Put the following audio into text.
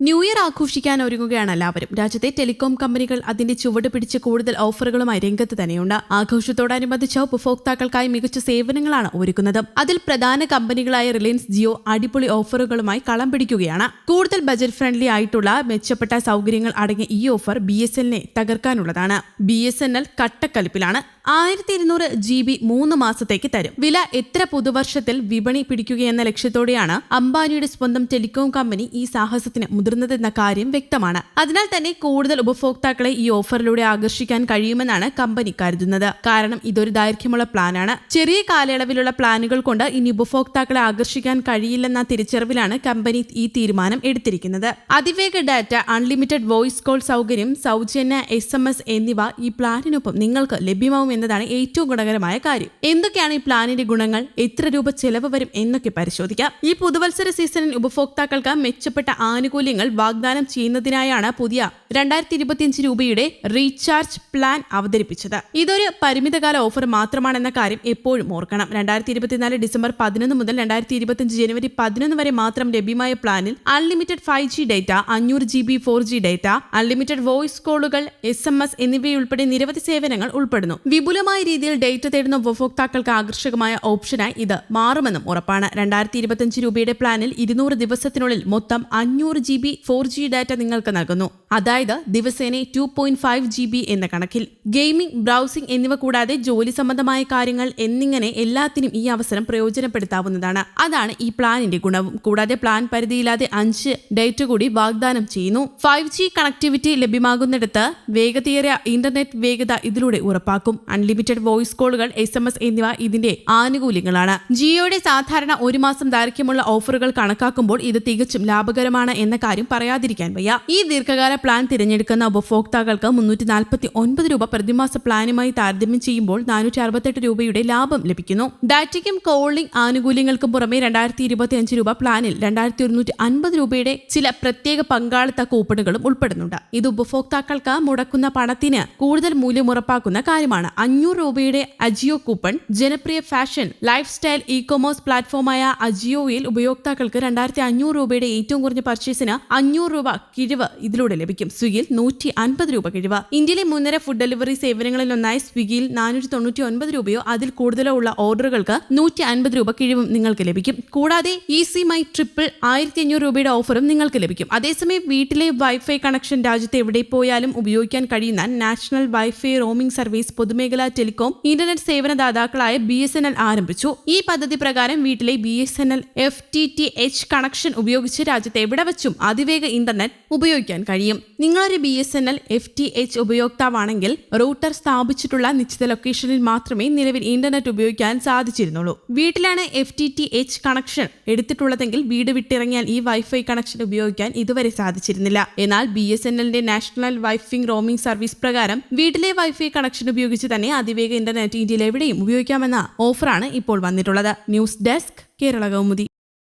New year ആഘോഷിക്കാൻ ഒരുങ്ങുകയാണ് എല്ലാവരും. രാജ്യത്തെ ടെലികോം കമ്പനികൾ അതിന്റെ ചുവട് പിടിച്ച് കൂടുതൽ ഓഫറുകളുമായി രംഗത്ത് തന്നെയുണ്ട്. ആഘോഷത്തോടനുബന്ധിച്ച് ഉപഭോക്താക്കൾക്കായി മികച്ച സേവനങ്ങളാണ് ഒരുക്കുന്നത്. അതിൽ പ്രധാന കമ്പനികളായ റിലയൻസ് ജിയോ അടിപൊളി ഓഫറുകളുമായി കളം പിടിക്കുകയാണ്. കൂടുതൽ ബജറ്റ് ഫ്രണ്ട്ലി ആയിട്ടുള്ള മെച്ചപ്പെട്ട സൗകര്യങ്ങൾ അടങ്ങിയ ഈ ഓഫർ ബി എസ് എല്ലിനെ തകർക്കാനുള്ളതാണ്. ബി എസ് എൻ എൽ കട്ടക്കലിപ്പിലാണ്. ആയിരത്തി ഇരുന്നൂറ് ജി ബി മൂന്ന് മാസത്തേക്ക് തരും. വില എത്ര പുതുവർഷത്തിൽ വിപണി പിടിക്കുകയെന്ന ലക്ഷ്യത്തോടെയാണ് അംബാനിയുടെ സ്വന്തം ടെലികോം കമ്പനി ഈ സാഹസത്തിന് മുതിർന്നതെന്ന കാര്യം വ്യക്തമാണ്. അതിനാൽ തന്നെ കൂടുതൽ ഉപഭോക്താക്കളെ ഈ ഓഫറിലൂടെ ആകർഷിക്കാൻ കഴിയുമെന്നാണ് കമ്പനി കരുതുന്നത്. കാരണം ഇതൊരു ദൈർഘ്യമുള്ള പ്ലാനാണ്. ചെറിയ കാലയളവിലുള്ള പ്ലാനുകൾ കൊണ്ട് ഇനി ഉപഭോക്താക്കളെ ആകർഷിക്കാൻ കഴിയില്ലെന്ന തിരിച്ചറിവിലാണ് കമ്പനി ഈ തീരുമാനം എടുത്തിരിക്കുന്നത്. അതിവേഗ ഡാറ്റ അൺലിമിറ്റഡ് വോയിസ് കോൾ സൗകര്യം സൗജന്യ എസ് എന്നിവ ഈ പ്ലാനിനൊപ്പം നിങ്ങൾക്ക് ലഭ്യമാവും എന്നതാണ് ഏറ്റവും ഗുണകരമായ കാര്യം. എന്തൊക്കെയാണ് ഈ പ്ലാനിന്റെ ഗുണങ്ങൾ? എത്ര രൂപ ചെലവ് വരും എന്നൊക്കെ പരിശോധിക്കാം. ഈ പുതുവത്സര സീസണിൽ ഉപഭോക്താക്കൾക്ക് മെച്ചപ്പെട്ട ആനുകൂല്യങ്ങൾ വാഗ്ദാനം ചെയ്യുന്നതിനായാണ് പുതിയ രണ്ടായിരത്തി ഇരുപത്തിയഞ്ച് രൂപയുടെ റീചാർജ് പ്ലാൻ അവതരിപ്പിച്ചത്. ഇതൊരു പരിമിതകാല ഓഫർ മാത്രമാണെന്ന കാര്യം എപ്പോഴും ഓർക്കണം. രണ്ടായിരത്തി ഇരുപത്തിനാല് ഡിസംബർ പതിനൊന്ന് മുതൽ രണ്ടായിരത്തി ഇരുപത്തിയഞ്ച് ജനുവരി പതിനൊന്ന് വരെ മാത്രം ലഭ്യമായ പ്ലാനിൽ അൺലിമിറ്റഡ് ഫൈവ് ജി ഡേറ്റ അഞ്ഞൂറ് G B four G data unlimited voice കോളുകൾ എസ് എം എസ് എന്നിവയുൾപ്പെടെ നിരവധി സേവനങ്ങൾ ഉൾപ്പെടുന്നു. വിപുലമായ രീതിയിൽ ഡേറ്റ തേടുന്ന ഉപഭോക്താക്കൾക്ക് ആകർഷകമായ ഓപ്ഷനായി ഇത് മാറുമെന്നും ഉറപ്പാണ്. രണ്ടായിരത്തി ഇരുപത്തിയഞ്ച് രൂപയുടെ പ്ലാനിൽ ഇരുന്നൂറ് ദിവസത്തിനുള്ളിൽ മൊത്തം അഞ്ഞൂറ് G B four G data നിങ്ങൾക്ക് നൽകുന്നു. അതായത് ദിവസേന two point five G B എന്ന കണക്കിൽ. ഗെയിമിംഗ് ബ്രൗസിംഗ് എന്നിവ കൂടാതെ ജോലി സംബന്ധമായ കാര്യങ്ങൾ എന്നിങ്ങനെ എല്ലാത്തിനും ഈ അവസരം പ്രയോജനപ്പെടുത്താവുന്നതാണ്. അതാണ് ഈ പ്ലാനിന്റെ ഗുണവും. കൂടാതെ പ്ലാൻ പരിധിയില്ലാതെ അഞ്ച് ഡേറ്റ് കൂടി വാഗ്ദാനം ചെയ്യുന്നു. ഫൈവ് ജി കണക്ടിവിറ്റി ലഭ്യമാകുന്നിടത്ത് വേഗതയേറിയ ഇന്റർനെറ്റ് വേഗത ഇതിലൂടെ ഉറപ്പാക്കും. അൺലിമിറ്റഡ് വോയിസ് കോളുകൾ എസ് എം എസ് എന്നിവ ഇതിന്റെ ആനുകൂല്യങ്ങളാണ്. ജിയോയുടെ സാധാരണ ഒരു മാസം ദൈർഘ്യമുള്ള ഓഫറുകൾ കണക്കാക്കുമ്പോൾ ഇത് തികച്ചും ലാഭകരമാണ് എന്ന കാര്യം പറയാതിരിക്കാൻ വയ്യ. ഈ ദീർഘകാല പ്ലാൻ തിരഞ്ഞെടുക്കുന്ന ഉപഭോക്താക്കൾക്ക് മുന്നൂറ്റി നാൽപ്പത്തി ഒൻപത് രൂപ പ്രതിമാസ പ്ലാനുമായി താരതമ്യം ചെയ്യുമ്പോൾ നാനൂറ്റി അറുപത്തെട്ട് രൂപയുടെ ലാഭം ലഭിക്കുന്നു. ഡാറ്റയ്ക്കും കോളിംഗ് ആനുകൂല്യങ്ങൾക്കും പുറമെ രണ്ടായിരത്തി ഇരുപത്തി അഞ്ച് രൂപ പ്ലാനിൽ രണ്ടായിരത്തി ഒരുന്നൂറ്റി അൻപത് രൂപയുടെ ചില പ്രത്യേക പങ്കാളിത്ത കൂപ്പണുകളും ഉൾപ്പെടുന്നുണ്ട്. ഇത് ഉപഭോക്താക്കൾക്ക് മുടക്കുന്ന പണത്തിന് കൂടുതൽ മൂല്യം ഉറപ്പാക്കുന്ന കാര്യമാണ്. അഞ്ഞൂറ് രൂപയുടെ അജിയോ കൂപ്പൺ ജനപ്രിയ fashion lifestyle E commerce പ്ലാറ്റ്ഫോമായ അജിയോയിൽ ഉപയോക്താക്കൾക്ക് രണ്ടായിരത്തി അഞ്ഞൂറ് രൂപയുടെ ഏറ്റവും കുറഞ്ഞ പർച്ചേസിന് അഞ്ഞൂറ് രൂപ കിഴിവ് ഇതിലൂടെ ലഭിക്കും. സ്വിഗ്ഗിയിൽ നൂറ്റി അൻപത് രൂപ കിഴിവ്. ഇന്ത്യയിലെ മുൻനിര ഫുഡ് ഡെലിവറി സേവനങ്ങളിലൊന്നായി സ്വിഗ്ഗിയിൽ നാനൂറ്റി തൊണ്ണൂറ്റി ഒൻപത് രൂപയോ അതിൽ കൂടുതലോ ഉള്ള ഓർഡറുകൾക്ക് നൂറ്റി അൻപത് രൂപ കിഴിവും നിങ്ങൾക്ക് ലഭിക്കും. കൂടാതെ ഈസി മൈ ട്രിപ്പിൾ ആയിരത്തി അഞ്ഞൂറ് രൂപയുടെ ഓഫറും നിങ്ങൾക്ക് ലഭിക്കും. അതേസമയം വീട്ടിലെ വൈഫൈ കണക്ഷൻ രാജ്യത്ത് എവിടെ പോയാലും ഉപയോഗിക്കാൻ കഴിയുന്ന നാഷണൽ വൈഫൈ റോമിംഗ് സർവീസ് പൊതുമേഖലാ ടെലികോം ഇന്റർനെറ്റ് സേവനദാതാക്കളായ ബി എസ് എൻ എൽ ആരംഭിച്ചു. ഈ പദ്ധതി പ്രകാരം വീട്ടിലെ B S N L F T T H connection ഉപയോഗിച്ച് രാജ്യത്ത് എവിടെ വെച്ചും അതിവേഗ ഇന്റർനെറ്റ് ഉപയോഗിക്കാൻ കഴിയും. നിങ്ങളൊരു B S N L F T H ഉപയോക്താവാണെങ്കിൽ router സ്ഥാപിച്ചിട്ടുള്ള നിശ്ചിത ലൊക്കേഷനിൽ മാത്രമേ നിലവിൽ ഇന്റർനെറ്റ് ഉപയോഗിക്കാൻ സാധിച്ചിരുന്നുള്ളൂ. വീട്ടിലാണ് F T T H connection എടുത്തിട്ടുള്ളതെങ്കിൽ വീട് വിട്ടിറങ്ങിയാൽ ഈ വൈഫൈ കണക്ഷൻ ഉപയോഗിക്കാൻ ഇതുവരെ സാധിച്ചിരുന്നില്ല. എന്നാൽ ബി എസ് എൻ എല്ലിന്റെ നാഷണൽ വൈഫിംഗ് റോമിംഗ് സർവീസ് പ്രകാരം വീട്ടിലെ വൈഫൈ കണക്ഷൻ ഉപയോഗിച്ച് തന്നെ അതിവേഗ ഇന്റർനെറ്റ് ഇന്ത്യയിൽ എവിടെയും ഉപയോഗിക്കാമെന്ന ഓഫറാണ് ഇപ്പോൾ വന്നിട്ടുള്ളത്. News desk Kerala Kaumudi.